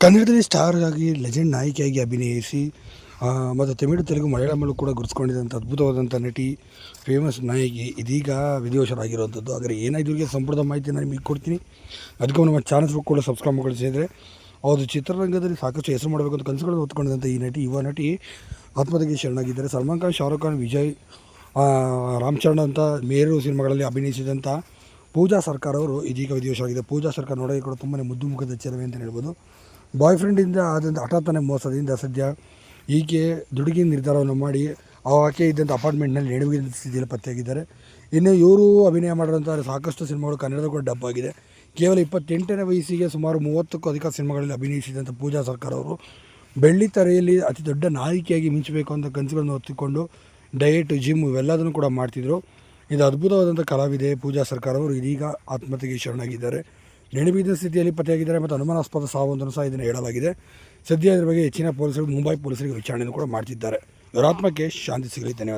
ಕನ್ನಡದಲ್ಲಿ ಸ್ಟಾರ್ ಆಗಿ ಲೆಜೆಂಡ್ ನಾಯಕಿಯಾಗಿ ಅಭಿನಯಿಸಿ ಮತ್ತು ತಮಿಳು ತೆಲುಗು ಮಲಯಾಳಮಲ್ಲೂ ಕೂಡ ಗುರುತಿಸ್ಕೊಂಡಿದ್ದಂಥ ಅದ್ಭುತವಾದಂಥ ನಟಿ ಫೇಮಸ್ ನಾಯಕಿ ಇದೀಗ ವಿಧಿವಶರಾಗಿರುವಂಥದ್ದು. ಆದರೆ ಏನಾಯಿತು ಇವರಿಗೆ ಸಂಪೂರ್ಣ ಮಾಹಿತಿ ನಾನು ನಿಮಗೆ ಕೊಡ್ತೀನಿ. ಅದಕ್ಕೂ ನಮ್ಮ ಚಾನಲ್ಸ್ ಕೂಡ ಸಬ್ಸ್ಕ್ರೈಬ್ ಮಾಡಿಸಿದರೆ ಅವರು ಚಿತ್ರರಂಗದಲ್ಲಿ ಸಾಕಷ್ಟು ಹೆಸರು ಮಾಡಬೇಕಂತ ಕನಸುಗಳನ್ನು ಹೊತ್ಕೊಂಡಿದ್ದಂಥ ಈ ನಟಿ ಯುವ ನಟಿ ಆತ್ಮಹತ್ಯೆಗೆ ಶರಣಾಗಿದ್ದಾರೆ. ಸಲ್ಮಾನ್ ಖಾನ್ ಶಾರುಖ್ ಖಾನ್ ವಿಜಯ್ ಆ, ರಾಮ್ ಚರಣ್ ಅಂತ ಮೇರು ಸಿನಿಮಾಗಳಲ್ಲಿ ಅಭಿನಯಿಸಿದಂಥ ಪೂಜಾ ಸರ್ಕಾರ ಅವರು ಇದೀಗ ವಿಧಿವಶರಾಗಿದೆ ಪೂಜಾ ಸರ್ಕಾರ ನೋಡೋಕೆ ಕೂಡ ತುಂಬಾ ಮುದ್ದು ಮುಖದ ಚೆಲುವೆ ಅಂತ ಹೇಳ್ಬೋದು. ಬಾಯ್ ಫ್ರೆಂಡಿಂದ ಆದಂಥ ಹಠಾತ್ತನೆ ಮೋಸದಿಂದ ಸದ್ಯ ಈಕೆ ದುಡುಗಿನ ನಿರ್ಧಾರವನ್ನು ಮಾಡಿ ಆಕೆ ಇದ್ದಂಥ ಅಪಾರ್ಟ್ಮೆಂಟ್ನಲ್ಲಿ ನೆಡುವಿನ ಸ್ಥಿತಿಯಲ್ಲಿ ಪತ್ತೆಯಾಗಿದ್ದಾರೆ. ಇನ್ನು ಇವರು ಅಭಿನಯ ಮಾಡಿದಂಥ ಸಾಕಷ್ಟು ಸಿನಿಮಾಗಳು ಕನ್ನಡದ ಕೂಡ ಡಬ್ ಆಗಿದೆ. ಕೇವಲ ಇಪ್ಪತ್ತೆಂಟನೇ ವಯಸ್ಸಿಗೆ ಸುಮಾರು ಮೂವತ್ತಕ್ಕೂ ಅಧಿಕ ಸಿನಿಮಾಗಳಲ್ಲಿ ಅಭಿನಯಿಸಿದಂಥ ಪೂಜಾ ಸರ್ಕಾರ ಅವರು ಬೆಳ್ಳಿ ತೆರೆಯಲ್ಲಿ ಅತಿ ದೊಡ್ಡ ನಾಯಕಿಯಾಗಿ ಮಿಂಚಬೇಕು ಅಂತ ಕನಸುಗಳನ್ನು ಹೊತ್ತಿಕೊಂಡು ಡಯೆಟ್, ಜಿಮ್ ಇವೆಲ್ಲದನ್ನು ಕೂಡ ಮಾಡ್ತಿದ್ರು. ಇದು ಅದ್ಭುತವಾದಂಥ ಕಲಾವಿದೆ ಪೂಜಾ ಸರ್ಕಾರ ಅವರು ಇದೀಗ ಆತ್ಮಹತ್ಯೆಗೆ ಶರಣಾಗಿದ್ದಾರೆ. ನೆನಪಿದ ಸ್ಥಿತಿಯಲ್ಲಿ ಪತ್ತೆಯಾಗಿದ್ದಾರೆ ಮತ್ತು ಅನುಮಾನಾಸ್ಪದ ಸಾವೊಂದನ್ನು ಸಹ ಇದನ್ನು ಹೇಳಲಾಗಿದೆ. ಸದ್ಯ ಇದರ ಬಗ್ಗೆ ಹೆಚ್ಚಿನ ಪೊಲೀಸರು, ಮುಂಬೈ ಪೊಲೀಸರಿಗೆ ವಿಚಾರಣೆಯನ್ನು ಕೂಡ ಮಾಡ್ತಿದ್ದಾರೆ. ಆತ್ಮಕ್ಕೆ ಶಾಂತಿ ಸಿಗಲಿ, ಧನ್ಯವಾದ.